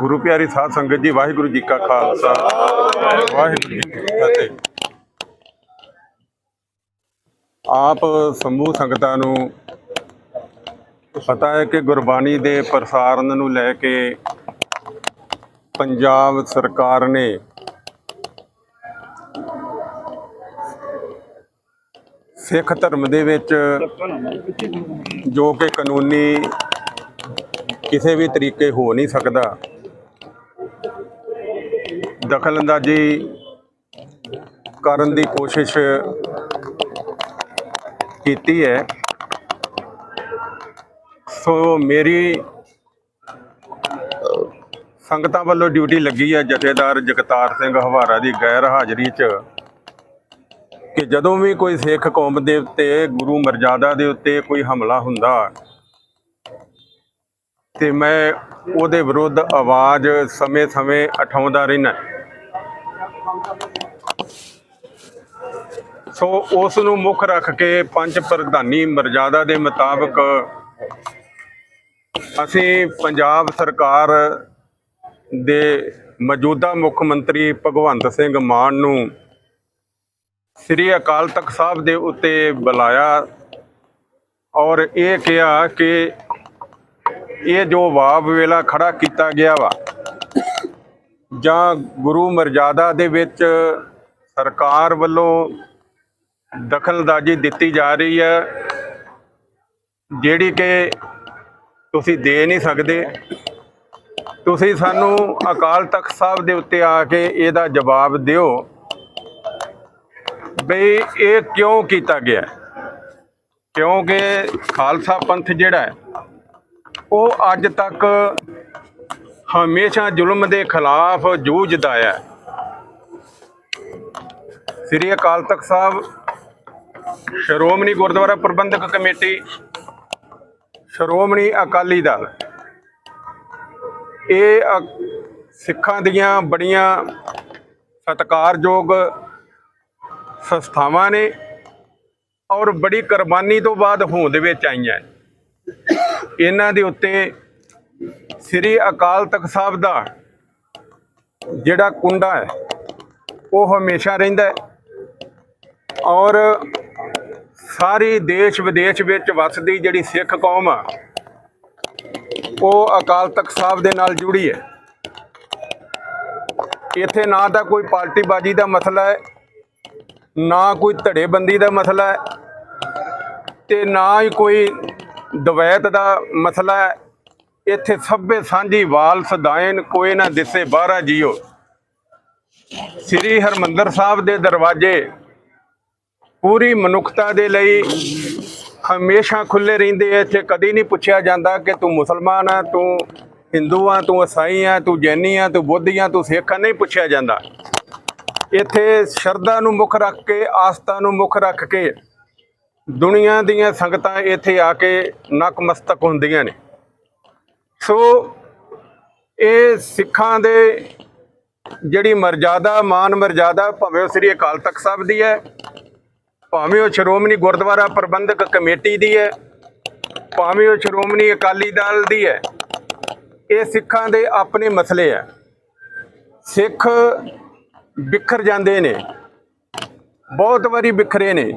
ਗੁਰੂ ਪਿਆਰੀ ਸਾਧ ਸੰਗਤ ਜੀ, ਵਾਹਿਗੁਰੂ ਜੀ ਕਾ ਖਾਲਸਾ। ਵਾਹਿਗੁਰੂ ਜੀ ਕੀ ਫਤਿਹ। ਆਪ ਸਮੂਹ ਸੰਗਤਾਂ ਨੂੰ ਪਤਾ ਹੈ ਕਿ ਗੁਰਬਾਣੀ ਦੇ ਪ੍ਰਸਾਰਣ ਨੂੰ ਲੈ ਕੇ ਪੰਜਾਬ ਸਰਕਾਰ ਨੇ ਸਿੱਖ ਧਰਮ ਦੇ ਵਿੱਚ ਜੋ ਕਿ ਕਾਨੂੰਨੀ ਕਿਸੇ ਵੀ ਤਰੀਕੇ ਹੋ ਨਹੀਂ ਸਕਦਾ ਦਖਲਅੰਦਾਜ਼ੀ ਕਰਨ ਦੀ ਕੋਸ਼ਿਸ਼ ਕੀਤੀ ਹੈ। ਸੋ ਮੇਰੀ ਸੰਗਤਾਂ ਵੱਲੋਂ ਡਿਊਟੀ ਲੱਗੀ ਹੈ ਜਥੇਦਾਰ ਜਗਤਾਰ ਸਿੰਘ ਹਵਾਰਾ ਦੀ ਗੈਰ ਹਾਜ਼ਰੀ 'ਚ ਕਿ ਜਦੋਂ ਵੀ ਕੋਈ ਸਿੱਖ ਕੌਮ ਦੇ ਉੱਤੇ, ਗੁਰੂ ਮਰਜ਼ਾਦਾ ਦੇ ਉੱਤੇ ਕੋਈ ਹਮਲਾ ਹੁੰਦਾ ਤੇ ਮੈਂ ਉਹਦੇ ਵਿਰੁੱਧ ਆਵਾਜ਼ ਸਮੇਂ-ਸਮੇਂ ਉਠਾਉਂਦਾ ਰਹਿਣਾ ਸੋ ਉਸ ਨੂੰ ਮੁੱਖ ਰੱਖ ਕੇ ਪੰਜ ਪ੍ਰਧਾਨੀ ਮਰਜ਼ਾਦਾ ਦੇ ਮੁਤਾਬਕ ਅਸੀਂ ਪੰਜਾਬ ਸਰਕਾਰ ਦੇ ਮੌਜੂਦਾ ਮੁੱਖ ਮੰਤਰੀ ਭਗਵੰਤ ਸਿੰਘ ਮਾਨ ਨੂੰ ਸ੍ਰੀ ਅਕਾਲ ਤਖਤ ਸਾਹਿਬ ਦੇ ਉੱਤੇ ਬੁਲਾਇਆ ਔਰ ਇਹ ਕਿਹਾ ਕਿ ਇਹ ਜੋ ਵਾਬ ਵੇਲਾ ਖੜਾ ਕੀਤਾ ਗਿਆ ਵਾ ਜਾਂ ਗੁਰੂ ਮਰਜ਼ਾਦਾ ਦੇ ਵਿੱਚ ਸਰਕਾਰ ਵੱਲੋਂ ਦਖਲਅੰਦਾਜ਼ੀ ਦਿੱਤੀ ਜਾ ਰਹੀ ਹੈ, ਜਿਹੜੀ ਕਿ ਤੁਸੀਂ ਦੇ ਨਹੀਂ ਸਕਦੇ। ਤੁਸੀਂ ਸਾਨੂੰ ਅਕਾਲ ਤਖਤ ਸਾਹਿਬ ਦੇ ਉੱਤੇ ਆ ਕੇ ਇਹਦਾ ਜਵਾਬ ਦਿਓ ਬਈ ਇਹ ਕਿਉਂ ਕੀਤਾ ਗਿਆ। ਕਿਉਂਕਿ ਖਾਲਸਾ ਪੰਥ ਜਿਹੜਾ ਹੈ, ਉਹ ਅੱਜ ਤੱਕ ਹਮੇਸ਼ਾ ਜ਼ੁਲਮ ਦੇ ਖਿਲਾਫ ਜੂਝਦਾ ਹੈ। ਸ੍ਰੀ ਅਕਾਲ ਤਖਤ ਸਾਹਿਬ, ਸ਼੍ਰੋਮਣੀ ਗੁਰਦੁਆਰਾ ਪ੍ਰਬੰਧਕ ਕਮੇਟੀ, ਸ਼੍ਰੋਮਣੀ ਅਕਾਲੀ ਦਲ। ਇਹ ਅ- ਸਿੱਖਾਂ ਦੀਆਂ ਬੜੀਆਂ ਸਤਿਕਾਰਯੋਗ ਸੰਸਥਾਵਾਂ ਨੇ ਔਰ ਬੜੀ ਕੁਰਬਾਨੀ ਤੋਂ ਬਾਅਦ ਹੋਂਦ ਵਿੱਚ ਆਈਆਂ। ਇਹਨਾਂ ਦੇ ਉੱਤੇ ਸ੍ਰੀ ਅਕਾਲ ਤਖਤ ਸਾਹਿਬ ਦਾ ਜਿਹੜਾ ਕੁੰਡਾ ਹੈ, ਉਹ ਹਮੇਸ਼ਾ ਰਹਿੰਦਾ ਹੈ ਔਰ ਸਾਰੀ ਦੇਸ਼ ਵਿਦੇਸ਼ ਵਿੱਚ ਵਸਦੀ ਜਿਹੜੀ ਸਿੱਖ ਕੌਮ ਆ, ਉਹ ਅਕਾਲ ਤਖਤ ਸਾਹਿਬ ਦੇ ਨਾਲ ਜੁੜੀ ਹੈ। ਇੱਥੇ ਨਾ ਤਾਂ ਕੋਈ ਪਾਰਟੀਬਾਜ਼ੀ ਦਾ ਮਸਲਾ ਹੈ, ਨਾ ਕੋਈ ਧੜੇਬੰਦੀ ਦਾ ਮਸਲਾ ਹੈ ਤੇ ਨਾ ਹੀ ਕੋਈ ਦਵੈਤ ਦਾ ਮਸਲਾ ਹੈ। ਇੱਥੇ ਸਭੇ ਸਾਂਝੀ ਵਾਲ ਸਦਾਇਨ, ਕੋਈ ਨਾ ਦਿਸੇ ਬਾਹਰਾ ਜੀਓ। ਸ੍ਰੀ ਹਰਮੰਦਰ ਸਾਹਿਬ ਦੇ ਦਰਵਾਜ਼ੇ ਪੂਰੀ ਮਨੁੱਖਤਾ ਦੇ ਲਈ ਹਮੇਸ਼ਾ ਖੁੱਲੇ ਰਹਿੰਦੇ ਐ ਇੱਥੇ ਕਦੀ ਨਹੀਂ ਪੁੱਛਿਆ ਜਾਂਦਾ ਕਿ ਤੂੰ ਮੁਸਲਮਾਨ ਆ, ਤੂੰ ਹਿੰਦੂ ਆ, ਤੂੰ ਈਸਾਈ ਆ, ਤੂੰ ਜੈਨੀ ਆ, ਤੂੰ ਬੁੱਧੀ ਆ, ਤੂੰ ਸਿੱਖ ਆ, ਨਹੀਂ ਪੁੱਛਿਆ ਜਾਂਦਾ। ਇੱਥੇ ਸ਼ਰਧਾ ਨੂੰ ਮੁੱਖ ਰੱਖ ਕੇ, ਆਸਥਾ ਨੂੰ ਮੁੱਖ ਰੱਖ ਕੇ ਦੁਨੀਆ ਦੀਆਂ ਸੰਗਤਾਂ ਇੱਥੇ ਆ ਕੇ ਨਕਮਸਤਕ ਹੁੰਦੀਆਂ ਨੇ। ਸੋ ਇਹ ਸਿੱਖਾਂ ਦੇ ਜਿਹੜੀ ਮਰਜ਼ਾਦਾ, ਮਾਨ ਮਰਜ਼ਾਦਾ ਭਾਵੇਂ ਉਹ ਸ੍ਰੀ ਅਕਾਲ ਤਖਤ ਸਾਹਿਬ ਦੀ ਹੈ, ਭਾਵੇਂ ਉਹ ਸ਼੍ਰੋਮਣੀ ਗੁਰਦੁਆਰਾ ਪ੍ਰਬੰਧਕ ਕਮੇਟੀ ਦੀ ਹੈ, ਭਾਵੇਂ ਉਹ ਸ਼੍ਰੋਮਣੀ ਅਕਾਲੀ ਦਲ ਦੀ ਹੈ, ਇਹ ਸਿੱਖਾਂ ਦੇ ਆਪਣੇ ਮਸਲੇ ਆ ਸਿੱਖ ਵਿਖਰ ਜਾਂਦੇ ਨੇ, ਬਹੁਤ ਵਾਰੀ ਵਿਖਰੇ ਨੇ,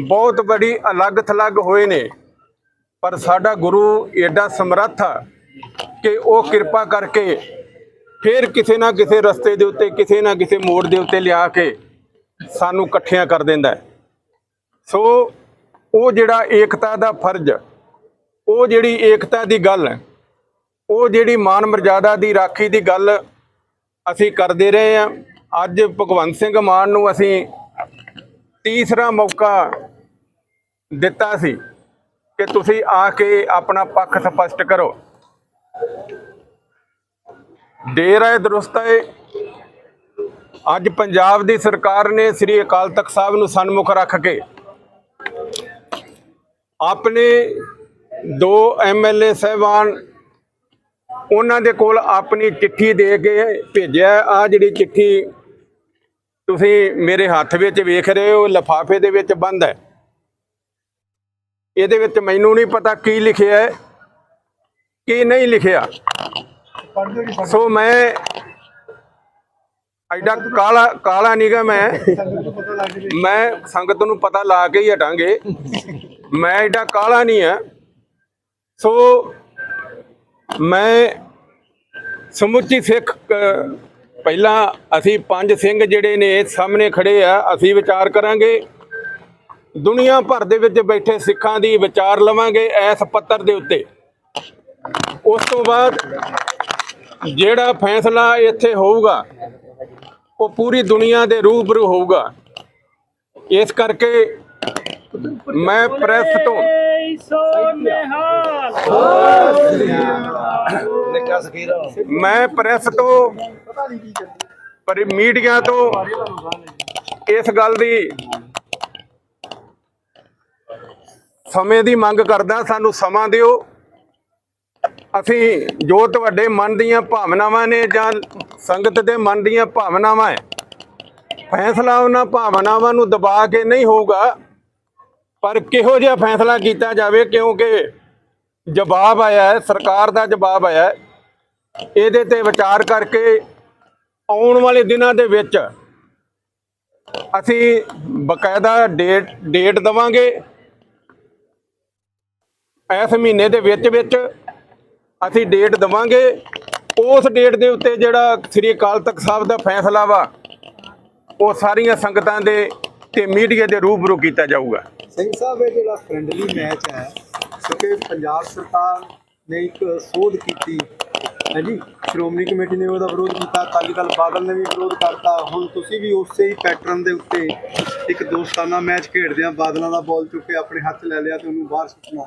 ਬਹੁਤ ਬੜੀ ਅਲੱਗ ਥਲੱਗ ਹੋਏ ਨੇ ਪਰ ਸਾਡਾ ਗੁਰੂ ਏਡਾ ਸਮਰੱਥ ਆ ਕਿ ਉਹ ਕਿਰਪਾ ਕਰਕੇ ਫਿਰ ਕਿਸੇ ਨਾ ਕਿਸੇ ਰਸਤੇ ਦੇ ਉੱਤੇ, ਕਿਸੇ ਨਾ ਕਿਸੇ ਮੋੜ ਦੇ ਉੱਤੇ ਲਿਆ ਕੇ ਸਾਨੂੰ ਇਕੱਠਿਆਂ ਕਰ ਦਿੰਦਾ ਸੋ ਉਹ ਜਿਹੜਾ ਏਕਤਾ ਦਾ ਫਰਜ਼, ਉਹ ਜਿਹੜੀ ਏਕਤਾ ਦੀ ਗੱਲ, ਉਹ ਜਿਹੜੀ ਮਾਨ ਮਰਜ਼ਾਦਾ ਦੀ ਰਾਖੀ ਦੀ ਗੱਲ ਅਸੀਂ ਕਰਦੇ ਰਹੇ ਹਾਂ। ਅੱਜ ਭਗਵੰਤ ਸਿੰਘ ਮਾਨ ਨੂੰ ਅਸੀਂ ਤੀਸਰਾ ਮੌਕਾ ਦਿੱਤਾ ਸੀ। ਕਿ ਤੁਸੀਂ ਆ ਕੇ ਆਪਣਾ ਪੱਖ ਸਪਸ਼ਟ ਕਰੋ। ਦੇਰ ਹੈ ਦਰੁਸਤ ਹੈ ਅੱਜ ਪੰਜਾਬ ਦੀ ਸਰਕਾਰ ਨੇ ਸ੍ਰੀ ਅਕਾਲ ਤਖਤ ਸਾਹਿਬ ਨੂੰ ਸਨਮੁਖ ਰੱਖ ਕੇ ਆਪਣੇ ਦੋ ਐਮਐਲਏ ਸਹਿਬਾਨ ਉਹਨਾਂ ਦੇ ਕੋਲ ਆਪਣੀ ਚਿੱਠੀ ਦੇ ਕੇ ਭੇਜਿਆ। ਆ ਜਿਹੜੀ ਚਿੱਠੀ ਤੁਸੀਂ ਮੇਰੇ ਹੱਥ ਵਿੱਚ ਵੇਖ ਰਹੇ ਹੋ, ਲਫਾਫੇ ਦੇ ਵਿੱਚ ਬੰਦ ਹੈ। ਇਹਦੇ ਵਿੱਚ ਮੈਨੂੰ ਨਹੀਂ ਪਤਾ ਕੀ ਲਿਖਿਆ ਹੈ ਕੀ ਨਹੀਂ ਲਿਖਿਆ। ਹੋ ਸੋ ਮੈਂ ਐਡਾ ਕਾਲਾ ਕਾਲਾ ਨੀਗਾ ਮੈਂ। ਮੈਂ ਸੰਗਤ ਨੂੰ ਪਤਾ ਲਾ ਕੇ ਹੀ ਹਟਾਂਗੇ। ਮੈਂ ਐਡਾ ਕਾਲਾ ਨਹੀਂ ਆ ਸੋ ਮੈਂ ਸਮੁੱਚੀ ਸਿੱਖ ਪਹਿਲਾਂ ਅਸੀਂ ਪੰਜ ਸਿੰਘ ਜਿਹੜੇ ਨੇ ਸਾਹਮਣੇ ਖੜੇ ਆ ਅਸੀਂ ਵਿਚਾਰ ਕਰਾਂਗੇ। ਦੁਨੀਆ ਭਰ ਦੇ ਵਿੱਚ ਬੈਠੇ ਸਿੱਖਾਂ ਦੀ ਵਿਚਾਰ ਲਵਾਂਗੇ ਇਸ ਪੱਤਰ ਦੇ ਉੱਤੇ। ਉਸ ਤੋਂ ਬਾਅਦ ਜਿਹੜਾ ਫੈਸਲਾ ਇੱਥੇ ਹੋਊਗਾ, ਉਹ ਪੂਰੀ ਦੁਨੀਆ ਦੇ ਰੂਬਰੂ ਹੋਊਗਾ। ਇਸ ਕਰਕੇ ਮੈਂ ਪ੍ਰੈਸ ਤੋਂ ਮੈਂ ਪ੍ਰੈਸ ਤੋਂ, ਪਰ ਮੀਡੀਆ ਤੋਂ ਇਸ ਗੱਲ ਦੀ ਸਮੇਂ ਦੀ ਮੰਗ ਕਰਦਾ, ਸਾਨੂੰ ਸਮਾਂ ਦਿਓ। ਅਸੀਂ ਜੋ ਤੁਹਾਡੇ ਮਨ ਦੀਆਂ ਭਾਵਨਾਵਾਂ ਨੇ ਜਾਂ ਸੰਗਤ ਦੇ ਮਨ ਦੀਆਂ ਭਾਵਨਾਵਾਂ ਹੈ ਫੈਸਲਾ ਉਹਨਾਂ ਭਾਵਨਾਵਾਂ ਨੂੰ ਦਬਾ ਕੇ ਨਹੀਂ ਹੋਊਗਾ, ਪਰ ਕਿਹੋ ਜਿਹਾ ਫੈਸਲਾ ਕੀਤਾ ਜਾਵੇ, ਕਿਉਂਕਿ ਜਵਾਬ ਆਇਆ ਹੈ, ਸਰਕਾਰ ਦਾ ਜਵਾਬ ਆਇਆ ਹੈ। ਇਹਦੇ ਤੇ ਵਿਚਾਰ ਕਰਕੇ ਆਉਣ ਵਾਲੇ ਦਿਨਾਂ ਦੇ ਵਿੱਚ ਅਸੀਂ ਬਕਾਇਦਾ ਡੇਟ ਡੇਟ ਦਵਾਂਗੇ। ਇਸ ਮਹੀਨੇ ਦੇ ਵਿੱਚ ਵਿੱਚ ਅਸੀਂ ਡੇਟ ਦਵਾਂਗੇ। ਉਸ ਡੇਟ ਦੇ ਉੱਤੇ ਜਿਹੜਾ ਸ੍ਰੀ ਅਕਾਲ ਤਖਤ ਸਾਹਿਬ ਦਾ ਫੈਸਲਾ ਵਾ, ਉਹ ਸਾਰੀਆਂ ਸੰਗਤਾਂ ਦੇ ਤੇ ਮੀਡੀਆ ਦੇ ਰੂਬਰੂ ਕੀਤਾ ਜਾਊਗਾ। ਸਿੰਘ ਸਾਹਿਬ, ਇਹ ਜਿਹੜਾ ਫ੍ਰੈਂਡਲੀ ਮੈਚ ਹੈ ਕਿ ਪੰਜਾਬ ਸਰਕਾਰ ਨੇ ਇੱਕ ਸੋਧ ਕੀਤੀ। ਹੈ ਜੀ? ਸ਼੍ਰੋਮਣੀ ਕਮੇਟੀ ਨੇ ਉਹਦਾ ਵਿਰੋਧ ਕੀਤਾ, ਅਕਾਲੀ ਦਲ ਬਾਦਲ ਨੇ ਵੀ ਵਿਰੋਧ ਕਰਤਾ। ਹੁਣ ਤੁਸੀਂ ਵੀ ਉਸੇ ਹੀ ਪੈਟਰਨ ਦੇ ਉੱਤੇ ਇੱਕ ਦੋਸਤਾਨਾ ਮੈਚ ਖੇਡਦੇ ਆ। ਬਾਦਲਾਂ ਦਾ ਬਾਲ ਚੁੱਕ ਕੇ ਆਪਣੇ ਹੱਥ ਲੈ ਲਿਆ ਤੇ ਉਹਨੂੰ ਬਾਹਰ ਸੁੱਟਣਾ।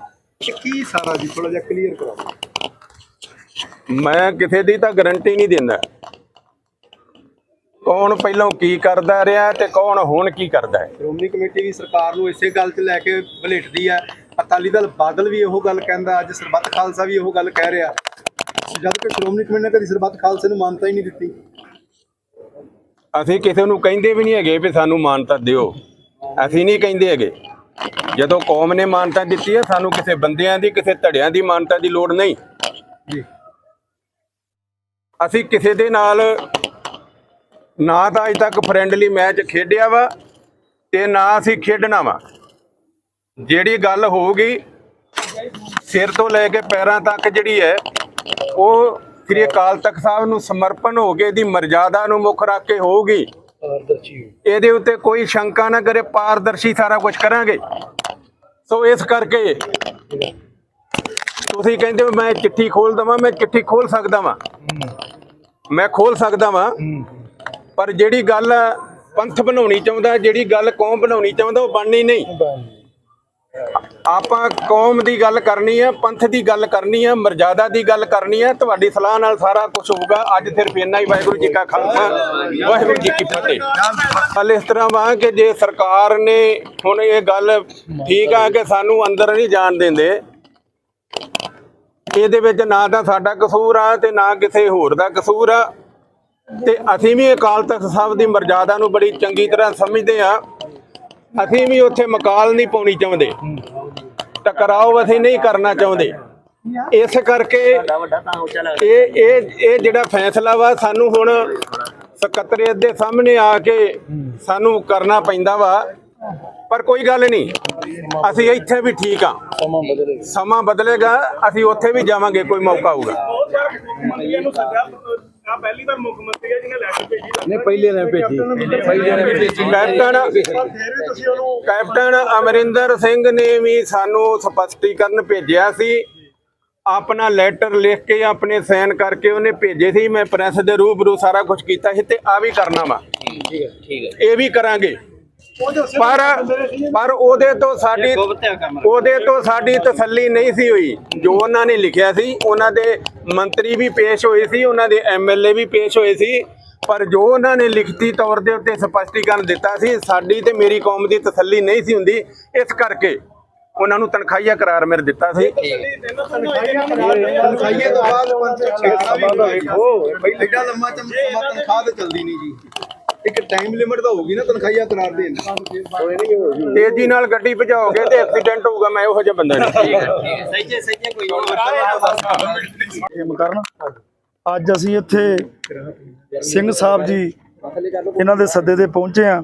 ਕੀ ਸਾਰਾ ਜੀ ਥੋੜਾ ਜਿਹਾ ਕਲੀਅਰ ਕਰੋ ਮੈਂ ਕਿਸੇ ਦੀ ਤਾਂ ਗਾਰੰਟੀ ਨਹੀਂ ਦਿੰਦਾ। ਕੌਣ ਪਹਿਲਾਂ ਕੀ ਕਰਦਾ ਰਿਹਾ ਤੇ ਕੌਣ ਹੁਣ ਕੀ ਕਰਦਾ ਹੈ? ਸ਼੍ਰੋਮਣੀ ਕਮੇਟੀ ਵੀ ਸਰਕਾਰ ਨੂੰ ਇਸੇ ਗੱਲ 'ਚ ਲੈ ਕੇ ਬਲੇਟਦੀ ਹੈ ਅਕਾਲੀ ਦਲ ਬਾਦਲ ਵੀ ਇਹੋ ਗੱਲ ਕਹਿੰਦਾ ਅੱਜ ਸਰਬੱਤ ਖਾਲਸਾ ਵੀ ਇਹੋ ਗੱਲ ਕਹਿ ਰਿਹਾ। ਜਦ ਕਿ ਸ਼੍ਰੋਮਣੀ ਕਮੇਟੀ ਨੇ ਕਦੀ ਸਰਬੱਤ ਖਾਲਸੇ ਨੂੰ ਮਾਨਤਾ ਹੀ ਨਹੀਂ ਦਿੱਤੀ। ਅਸੀਂ ਕਿਸੇ ਨੂੰ ਕਹਿੰਦੇ ਵੀ ਨਹੀਂ ਹੈਗੇ ਵੀ ਸਾਨੂੰ ਮਾਨਤਾ ਦਿਓ। ਅਸੀਂ ਨਹੀਂ ਕਹਿੰਦੇ ਹੈਗੇ। ਜਦੋਂ ਕੌਮ ਨੇ ਮਾਨਤਾ ਦਿੱਤੀ ਹੈ ਸਾਨੂੰ ਕਿਸੇ ਬੰਦਿਆਂ ਦੀ ਕਿਸੇ ਧੜਿਆਂ ਦੀ ਮਾਨਤਾ ਦੀ ਲੋੜ ਨਹੀਂ। ਜੀ। ਅਸੀਂ ਕਿਸੇ ਦੇ ਨਾਲ ਨਾ ਤਾਂ ਅਜ ਤੱਕ ਫਰੈਂਡਲੀ ਮੈਚ ਖੇਡਿਆ ਵਾ ਤੇ ਨਾ ਅਸੀਂ ਖੇਡਣਾ ਵਾ। ਜਿਹੜੀ ਗੱਲ ਹੋਊਗੀ ਸਿਰ ਤੋਂ ਲੈ ਕੇ ਪੈਰਾਂ ਤੱਕ ਜਿਹੜੀ ਹੈ ਉਹ ਸ੍ਰੀ ਅਕਾਲ ਤਖਤ ਸਾਹਿਬ ਨੂੰ ਸਮਰਪਣ ਹੋ ਕੇ ਇਹਦੀ ਮਰਜ਼ਾਦਾ ਨੂੰ ਮੁੱਖ ਰੱਖ ਕੇ ਹੋਊਗੀ। ਇਹਦੇ ਉੱਤੇ ਕੋਈ ਸ਼ੰਕਾ ਨਾ ਕਰੇ ਪਾਰਦਰਸ਼ੀ ਸਾਰਾ ਕੁਝ ਕਰਾਂਗੇ। ਸੋ ਇਸ ਕਰਕੇ ਤੁਸੀਂ ਕਹਿੰਦੇ ਹੋ ਮੈਂ ਚਿੱਠੀ ਖੋਲ ਦਵਾਂ ਮੈਂ ਚਿੱਠੀ ਖੋਲ ਸਕਦਾ ਵਾਂ। ਮੈਂ ਖੋਲ ਸਕਦਾ ਵਾਂ। ਪਰ ਜਿਹੜੀ ਗੱਲ ਪੰਥ ਬਣਾਉਣੀ ਚਾਹੁੰਦਾ ਜਿਹੜੀ ਗੱਲ ਕੌਮ ਬਣਾਉਣੀ ਚਾਹੁੰਦਾ ਉਹ ਬਣਨੀ ਨਹੀਂ। ਆਪਾਂ ਕੌਮ ਦੀ ਗੱਲ ਕਰਨੀ ਹੈ ਪੰਥ ਦੀ ਗੱਲ ਕਰਨੀ ਹੈ ਮਰਜ਼ਾਦਾ ਦੀ ਗੱਲ ਕਰਨੀ ਹੈ ਤੁਹਾਡੀ ਸਲਾਹ ਨਾਲ ਸਾਰਾ ਕੁਝ ਹੋਊਗਾ। ਅੱਜ ਸਿਰਫ ਇੰਨਾ ਹੀ, ਵਾਹਿਗੁਰੂ ਜੀ ਕਾ ਖਾਲਸਾ, ਵਾਹਿਗੁਰੂ ਜੀ ਕੀ ਫਤਿਹ। ਗੱਲ ਇਸ ਤਰ੍ਹਾਂ ਵਾ ਕਿ ਜੇ ਸਰਕਾਰ ਨੇ ਹੁਣ ਇਹ ਗੱਲ ਠੀਕ ਆ ਕਿ ਸਾਨੂੰ ਅੰਦਰ ਨਹੀਂ ਜਾਣ ਦਿੰਦੇ, ਇਹਦੇ ਵਿੱਚ ਨਾ ਤਾਂ ਸਾਡਾ ਕਸੂਰ ਆ ਤੇ ਨਾ ਕਿਸੇ ਹੋਰ ਦਾ ਕਸੂਰ ਆ। ਤੇ ਅਸੀਂ ਵੀ ਅਕਾਲ ਤਖਤ ਸਾਹਿਬ ਦੀ ਮਰਜ਼ਾਦਾ ਨੂੰ ਬੜੀ ਚੰਗੀ ਤਰ੍ਹਾਂ ਸਮਝਦੇ ਆ। ਅਸੀਂ ਵੀ ਉੱਥੇ ਮਕਾਲ ਨਹੀਂ ਪਾਉਣੀ ਚਾਹੁੰਦੇ। ਟਕਰਾਓ ਅਸੀਂ ਨਹੀਂ ਕਰਨਾ ਚਾਹੁੰਦੇ। ਇਸ ਕਰਕੇ ਇਹ ਇਹ ਇਹ ਜਿਹੜਾ ਫੈਸਲਾ ਵਾ, ਸਾਨੂੰ ਹੁਣ ਸਕੱਤਰੇਤ ਦੇ ਸਾਹਮਣੇ ਆ ਕੇ ਸਾਨੂੰ ਕਰਨਾ ਪੈਂਦਾ ਵਾ। ਪਰ ਕੋਈ ਗੱਲ ਨਹੀਂ, ਅਸੀਂ ਇੱਥੇ ਵੀ ਠੀਕ ਆ। ਸਮਾਂ ਬਦਲੇਗਾ, ਅਸੀਂ ਉੱਥੇ ਵੀ ਜਾਵਾਂਗੇ, ਕੋਈ ਮੌਕਾ ਆਊਗਾ। ਆ ਪਹਿਲੀ ਵਾਰ ਮੁੱਖ ਮੰਤਰੀ ਹੈ ਜਿਹਨੇ ਲੈਟਰ ਭੇਜੀ ਨੇ ਪਹਿਲੇ ਨੇ ਭੇਜੀ। ਪਹਿਲੇ ਨੇ ਭੇਜੀ। ਕੈਪਟਨ ਫਿਰ ਵੀ ਤੁਸੀਂ ਉਹਨੂੰ ਕੈਪਟਨ ਅਮਰਿੰਦਰ ਸਿੰਘ ਨੇ ਵੀ ਸਾਨੂੰ ਸਪਸ਼ਟੀਕਰਨ ਭੇਜਿਆ ਸੀ। ਆਪਣਾ ਲੈਟਰ ਲਿਖ ਕੇ ਆਪਣੇ ਸਾਈਨ ਕਰਕੇ ਉਹਨੇ ਭੇਜੇ ਸੀ। ਮੈਂ ਪ੍ਰੈਸ ਦੇ ਰੂਬਰੂ ਸਾਰਾ ਕੁਝ ਕੀਤਾ ਸੀ ਤੇ ਆ ਵੀ ਕਰਨਾ ਵਾ। ਠੀਕ ਹੈ ਠੀਕ ਹੈ। ਇਹ ਵੀ ਕਰਾਂਗੇ। ਪਰ ਪਰ ਉਹਦੇ ਤੋਂ ਸਾਡੀ ਉਹਦੇ ਤੋਂ ਸਾਡੀ ਤਸੱਲੀ ਨਹੀਂ ਸੀ ਹੋਈ। ਜੋ ਉਹਨਾਂ ਨੇ ਲਿਖਿਆ ਸੀ ਉਹਨਾਂ ਦੇ ਮੰਤਰੀ ਵੀ ਪੇਸ਼ ਹੋਏ ਸੀ ਉਹਨਾਂ ਦੇ ਐਮਐਲਏ ਵੀ ਪੇਸ਼ ਹੋਏ ਸੀ। ਪਰ ਜੋ ਉਹਨਾਂ ਨੇ ਲਿਖਤੀ ਤੌਰ ਦੇ ਉੱਤੇ ਸਪਸ਼ਟੀਕਰਨ ਦਿੱਤਾ ਸੀ ਸਾਡੀ ਤੇ ਮੇਰੀ ਕੌਮ ਦੀ ਤਸੱਲੀ ਨਹੀਂ ਸੀ ਹੁੰਦੀ। ਇਸ ਕਰਕੇ ਉਹਨਾਂ ਨੂੰ ਤਨਖਾਹੀਆ ਕਰਾਰ ਮੇਰੇ ਦਿੱਤਾ ਸੀ। ਤਨਖਾਹੀਏ ਤੋਂ ਬਾਅਦ ਪੰਜ ਛੇੜਾ ਵੀ ਵੇਖੋ ਐਡਾ ਲੰਮਾ ਚਮਕਾ ਤਨਖਾਹ ਤੇ ਚਲਦੀ ਨਹੀਂ ਜੀ। ਇੱਕ ਟਾਈਮ ਲਿਮਿਟ ਤਾਂ ਹੋਊਗੀ ਨਾ ਤਨਖਾਹੀਆ ਕਰਾਰ ਦੇਣ ਦੀ ਤੇਜ਼ੀ ਨਾਲ ਗੱਡੀ ਭਜਾਓਗੇ ਤੇ ਐਕਸੀਡੈਂਟ ਹੋਊਗਾ ਮੈਂ ਉਹੋ ਜਿਹਾ ਬੰਦਾ ਨਹੀਂ। ਇਹ ਕਰਨ। ਅੱਜ ਅਸੀਂ ਇੱਥੇ ਸਿੰਘ ਸਾਹਿਬ ਜੀ ਇਹਨਾਂ ਦੇ ਸੱਦੇ ਤੇ ਪਹੁੰਚੇ ਆ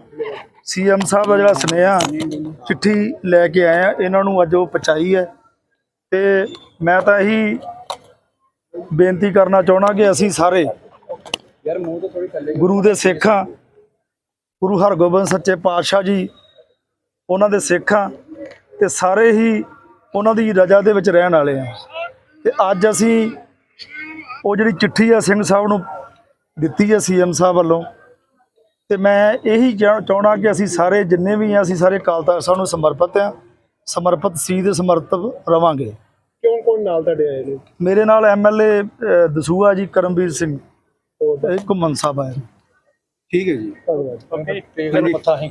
ਸੀਐਮ ਸਾਹਿਬ ਦਾ ਜਿਹੜਾ ਸੁਨੇਹਾ ਚਿੱਠੀ ਲੈ ਕੇ ਆਏ ਆ ਇਹਨਾਂ ਨੂੰ ਅੱਜ ਉਹ ਪਹੁੰਚਾਈ ਹੈ। ਤੇ ਮੈਂ ਤਾਂ ਇਹੀ ਬੇਨਤੀ ਕਰਨਾ ਚਾਹਣਾ ਕਿ ਅਸੀਂ ਸਾਰੇ ਗੁਰੂ ਦੇ ਸਿੱਖਾਂ ਗੁਰੂ ਹਰਗੋਬਿੰਦ ਸੱਚੇ ਪਾਤਸ਼ਾਹ ਜੀ ਉਹਨਾਂ ਦੇ ਸਿੱਖਾਂ ਤੇ ਸਾਰੇ ਹੀ ਉਹਨਾਂ ਦੀ ਰਜਾ ਦੇ ਵਿੱਚ ਰਹਿਣ ਵਾਲੇ ਆ। ਤੇ ਅੱਜ ਅਸੀਂ ਉਹ ਜਿਹੜੀ ਚਿੱਠੀ ਆ ਸਿੰਘ ਸਾਹਿਬ ਨੂੰ ਦਿੱਤੀ ਹੈ ਸੀਐਮ ਸਾਹਿਬ ਵੱਲੋਂ ਤੇ ਮੈਂ ਇਹੀ ਚਾਹ- ਚਾਹੁੰਦਾ ਕਿ ਅਸੀਂ ਸਾਰੇ ਜਿੰਨੇ ਵੀ ਆ ਅਸੀਂ ਸਾਰੇ ਅਕਾਲ ਤਖਤ ਸਾਹਿਬ ਨੂੰ ਸਮਰਪਿਤ ਆ ਸਮਰਪਿਤ ਸੀ ਤੇ ਸਮਰਪਿਤ ਰਵਾਂਗੇ। ਕਿਉਂ ਕੋਣ ਨਾਲ ਤੁਹਾਡੇ ਆਏ ਨੇ? ਮੇਰੇ ਨਾਲ ਐਮਐਲਏ ਦਸੂਆ ਜੀ ਕਰਮਵੀਰ ਸਿੰਘ ਤੇ ਘੁੰਮਣ ਸਾਹਿਬ ਆਏ ਠੀਕ ਹੈ ਜੀ। ਧੰਨਵਾਦ।